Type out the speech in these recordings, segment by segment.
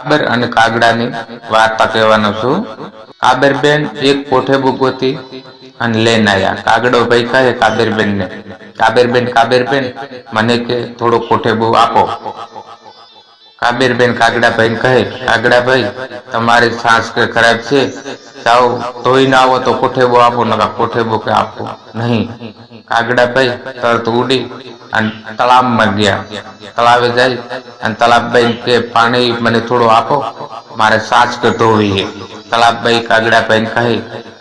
કાબર અને કાગડાની વાર્તા કહેવાનો છું. કાબરબેન એક કોઠે ગોતી અને લઈને આવ્યા કાગડો ભાઈ કહે કાબરબેન ને કાબરબેન કાબરબેન, મને કે થોડો કોઠેબુ આપો. કાબેરબેન કાગડાભાઈ કહે કાગડાભાઈ તમારી સાસ કે ખરાબ છે? જાઓ ના આવો તો કોઠેબો આપો નકા કોઠેબો કે આપો. નહીં. કાગડાભાઈ તરત ઉડી અને તળાવમાં ગયા. તળાવે જાય અને તળાવભાઈ કે, પાણી મને થોડું આપો, મારે સાચ કે ધોવી છે. તળાવભાઈ કાગડાભાઈ કહે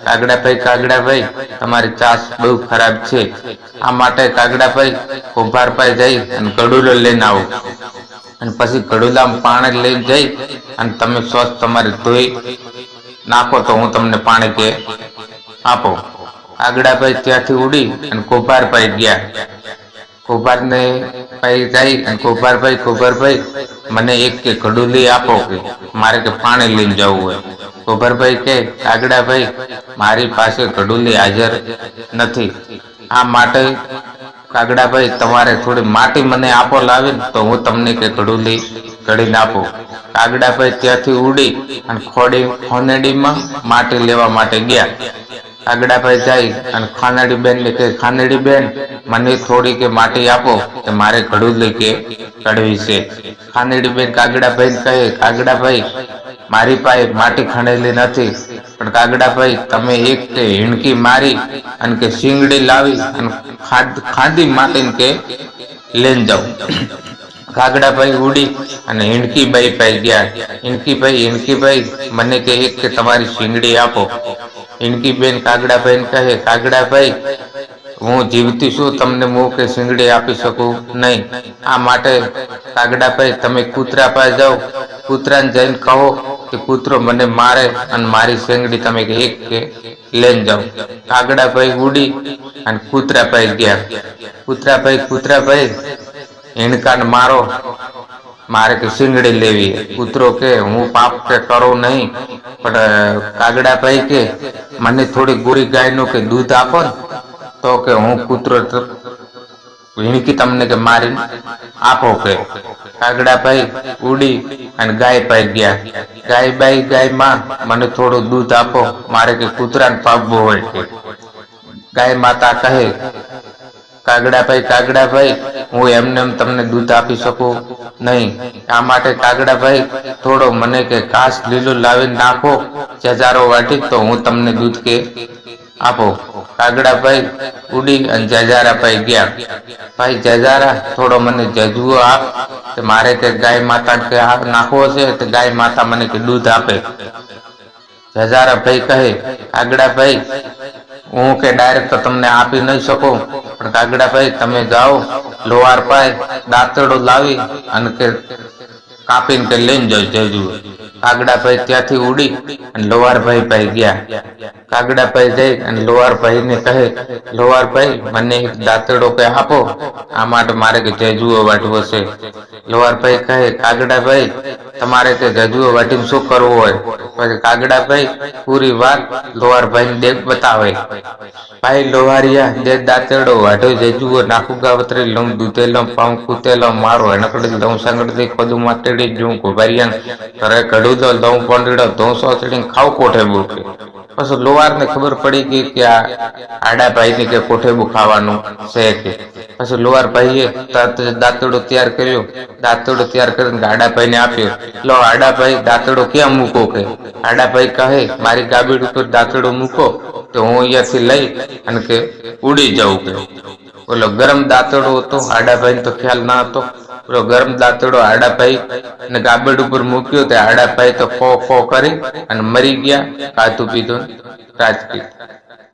કાગડાભાઈ કાગડાભાઈ તમારી ચાસ બહુ ખરાબ છે. આ માટે કાગડાભાઈ કુંભારભાઈ જઈ અને ગડુલો લઈને આવો. અને પછી ગડુલામાં પાણી લઈને જઈ અને તમે સ્વસ્થ તમારે ધોઈ નાખો તો હું તમને પાણી કે આપો. આગડાભાઈ ત્યાંથી ઉડી અને કોપારભાઈ ગયા. કુંભારને ભાઈ જાય અને કોપારભાઈ કુંભારભાઈ મને એક કે ઘડુલી આપો કે મારે કે પાણી લઈને જવું હોય. કુંભારભાઈ કે આગડાભાઈ મારી પાસે ઘડુલી હાજર નથી. આ માટે કાગડાભાઈ તમારે થોડી માટી મને આપો લાવીને તો હું તમને કે ઘડુલી ઘડીને આપું. કાગડાભાઈ ત્યાંથી ઉડી અને ખોડી, ખોનેડીમાં માટી લેવા માટે ગયા. કાગડાભાઈ જાય અને ખાનાડી બેન ને કહે ખાનાડી બેન મને થોડી કે માટી આપો, કે મારે ઘડુલી કે કડવી છે. ખાનાડી બેન કાગડાભાઈ કહે, કાગડાભાઈ, મારી પાસે માટી ખણેલી નથી, પણ કાગડાભાઈ, તમે એક કે હિણકી મારી અને કે શીંગડી લાવી અને ખાંદી માટીને કે લઈને જાઓ. કાગડાભાઈ ઉડી અને હિંડકીભાઈ પાસે ગયા. હિણકીભાઈ હિણકીભાઈ મને કે એક કે તમારી શીંગડી આપો. હિંડકીબેન કાગડાભાઈ કહે કાગડાભાઈ, હું જીવતી છું, તમને હું કે શીંગડી આપી શકું નહીં. આ માટે કાગડાભાઈ, તમે કૂતરા પાસે જાઓ. કૂતરાને જઈને કહો કે કૂતરો મને મારે અને મારી શીંગડી તમે એક કે લઈને જાઓ. કાગડાભાઈ ઉડી અને કૂતરા પાસે ગયા. કૂતરાભાઈ કૂતરાભાઈ હિણકાને મારો. મારે કે શીંગડી લેવી. કૂતરો કે, હું પાપ કે કરું નહીં, પણ કાગડા ભાઈ કે, મને થોડી ગોરી ગાયનું કે દૂધ આપો ને, તો કે હું કૂતરો હિણકી તમને કે મારી આપો કે. કાગડા ભાઈ ઉડી અને ગાય પાઈ ગયા. ગાય બાઈ ગાયમાં, મને થોડું દૂધ આપો. મારે કે કૂતરાને પાપવું હોય કે. ગાય માતા કહે કાગડાભાઈ કાગડાભાઈ હું એમને એમ તમને દૂધ આપી શકું? નહીં. આ માટે કાગડાભાઈ થોડો મને કે ઘાસ લીલું લાવીને નાખો જજારો વાટી તો હું તમને દૂધ કે આપો. કાગડાભાઈ ઉડી અને જજારા ભાઈ ગયા. ભાઈ જજારા થોડો મને જજવો આપ. કે મારે કે ગાય માતા કે નાખવો છે, તો ગાય માતા મને કે દૂધ આપે. જજારા ભાઈ કહે કાગડાભાઈ હું કે ડાયરેક્ટ તો તમને આપી નહીં શકું. પણ કાગડાભાઈ તમે જાઓ, લોહાર પાય દાંતડો લાવી અને કે કાપીને કે લઈને જજો. કાગડાભાઈ ત્યાંથી ઉડી અને લોહારભાઈ ભાઈ ગયા. કાગડાભાઈ જઈ અને લોહારભાઈ ને કહે લોહારભાઈ મને એક દાંતડો કે આપો? આ માટે મારે કે જજુઓ વાટવો છે. લોહારભાઈ કહે કાગડાભાઈ તમારે તે જજુઓ વાટીને શું કરવું હોય? પછી કાગડાભાઈ પૂરી વાત લોહારભાઈ દેખ બતાવે. ભાઈ લોહારિયા જે દાંતેડો, વાઢો, જજુઓ, નાખું ગાવતરી લમ દૂધેલો પાઉં કૂતેલો મારો એનકડી લઉં સંગડી ખોદું માટેડી જું કુભારિયા ઘરે કડું દો લઉં પંડીડો ધોસો, ચડીને ખાવ કોઠે બુકે. પછી લોહાર ને ખબર પડી ગઈ કે આ આડા ભાઈ ને કે કોઠે બુ ખાવાનું છે કે. પછી લોહાર ભાઈએ દાંતડો તૈયાર કર્યો. દાંતડો તૈયાર કરીને આડાભાઈ ને આપ્યો. લો આડાભાઈ દાંતડો ક્યાં મૂકો કે? આડાભાઈ કહે, મારી ગાબીડ ઉપર દાંતડો મૂકો તો હું અહીંયાથી લઈ અને કે ઉડી જાઉં કે. ઓલો ગરમ દાંતડો હતો આડાભાઈ તો ખ્યાલ ના હતો. ઓલો ગરમ દાંતડો આડાભાઈ અને ગાબડ ઉપર મૂક્યો તે આડાભાઈ તો ફો ફો કરી અને મરી ગયા. ખાધું પીધું રાજપીત